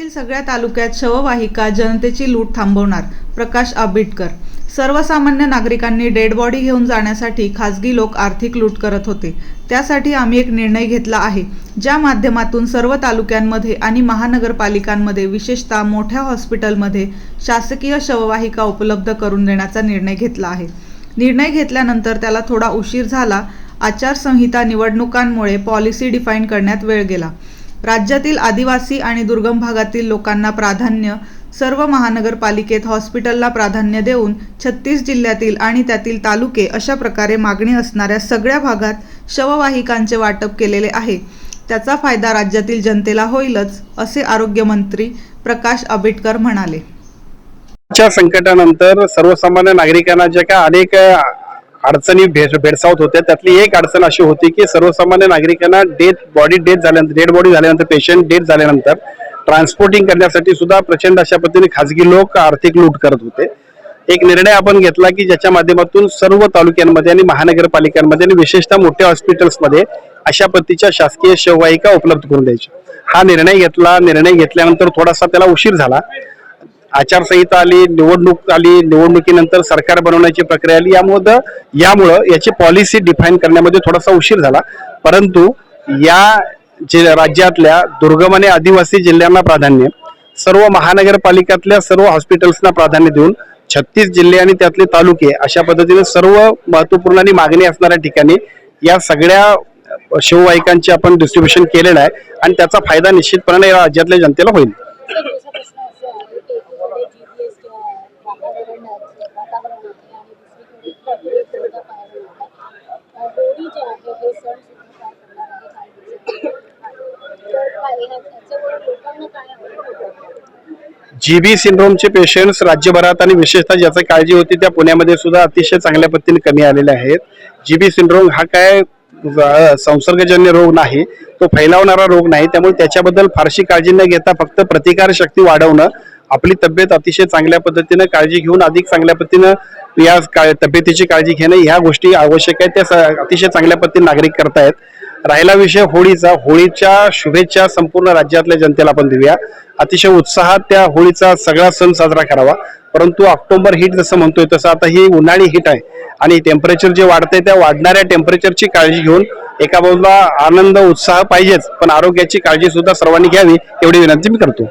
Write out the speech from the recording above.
राज्यातील सगळ्या तालुक्यात शववाहिका जनतेची लूट थांबवणार प्रकाश आंबेडकर. सर्वसामान्य नागरिकांनी डेड बॉडी घेऊन जाण्यासाठी खासगी लोक आर्थिक लूट करत होते. त्यासाठी आम्ही एक निर्णय घेतला आहे ज्या माध्यमातून सर्व तालुक्यांमध्ये आणि महानगरपालिकांमध्ये विशेषतः मोठ्या हॉस्पिटलमध्ये शासकीय शववाहिका उपलब्ध करून देण्याचा निर्णय घेतला आहे. निर्णय घेतल्यानंतर त्याला थोडा उशीर झाला. आचारसंहिता निवडणुकांमुळे पॉलिसी डिफाईन करण्यात वेळ गेला. राज्यातील आदिवासी आणि दुर्गम भागातील लोकांना प्राधान्य सर्व महानगरपालिकेत हॉस्पिटलला प्राधान्य देऊन छत्तीस जिल्ह्यातील आणि त्यातील तालुके अशा प्रकारे मागणी असणाऱ्या सगळ्या भागात शववाहिकांचे वाटप केलेले आहे. त्याचा फायदा राज्यातील जनतेला होईलच असे आरोग्यमंत्री प्रकाश आंबेडकर म्हणाले. संकटानंतर सर्वसामान्य नागरिकांना ज्या काय अनेक अडचणी भेड भेडसावत होत्या त्यातली एक अडचण अशी होती की सर्वसामान्य नागरिकांना डेथ बॉडी डेथ झाल्यानंतर डेड बॉडी झाल्यानंतर पेशंट डेथ झाल्यानंतर ट्रान्सपोर्टिंग करण्यासाठी सुद्धा प्रचंड अशा पद्धतीने खाजगी लोक आर्थिक लूट करत होते. एक निर्णय आपण घेतला की ज्याच्या माध्यमातून सर्व तालुक्यांमध्ये आणि महानगरपालिकांमध्ये आणि विशेषतः मोठ्या हॉस्पिटल्समध्ये अशा पद्धतीच्या शासकीय शववाहिका उपलब्ध करून द्यायची? हा निर्णय घेतला. निर्णय घेतल्यानंतर थोडासा त्याला उशीर झाला. आचारसंहिता आली निवडणूक आली निवडणुकीनंतर सरकार बनवण्याची प्रक्रिया आली. यामुळं यामुळं याची पॉलिसी डिफाईन करण्यामध्ये थोडासा उशीर झाला. परंतु या जे राज्यातल्या दुर्गम आणि आदिवासी जिल्ह्यांना प्राधान्य सर्व महानगरपालिकातल्या सर्व हॉस्पिटल्सना प्राधान्य देऊन छत्तीस जिल्हे आणि त्यातले तालुके अशा पद्धतीने सर्व महत्त्वपूर्ण आणि मागणी असणाऱ्या ठिकाणी या सगळ्या शिववाहिकांचे आपण डिस्ट्रीब्युशन केलेलं आहे आणि त्याचा फायदा निश्चितपणे या राज्यातल्या जनतेला होईल. वातावरण बी आहे आणि दुसरीकडे पाहायला मिळतात होळी जे आहे हे सण सुद्धा पार पडणार आहे काही तर काय ह्याच्यामुळे लोकांना काय जीबी सिंड्रोमचे पेशंट्स राज्यभरात आणि विशेषतः ज्याची काळजी होती त्या पुण्यामध्ये सुद्धा अतिशय चांगल्या पद्धतीने कमी आलेले आहेत. जीबी सिंड्रोम हा काय संसर्गजन्य रोग नाही तो फैलावणारा रोग नाही. त्यामुळे त्याच्याबद्दल फारशी काळजी न घेता फक्त प्रतिकारशक्ती वाढवणं आपली तब्येत अतिशय चांगल्या पद्धतीनं काळजी घेऊन अधिक चांगल्या पद्धतीनं या तब्येतीची काळजी घेणं ह्या गोष्टी आवश्यक आहेत. त्या स- अतिशय चांगल्या पद्धतीने नागरिक करतायत. राहिला विषय होळीचा. होळीच्या शुभेच्छा संपूर्ण राज्यातल्या जनतेला आपण देऊया. अतिशय उत्साहात त्या होळीचा सगळा सण साजरा करावा. परंतु ऑक्टोबर हीट जसं म्हणतोय तसं आता ही उन्हाळी हीट आहे. आणि टेम्परेचर जे वाढतंय त्या वाढणाऱ्या टेम्परेचरची काळजी घेऊन एका बाजूला आनंद उत्साह पाहिजेच. पण आरोग्याची काळजी सुद्धा सर्वांनी घ्यावी एवढी विनंती मी करतो.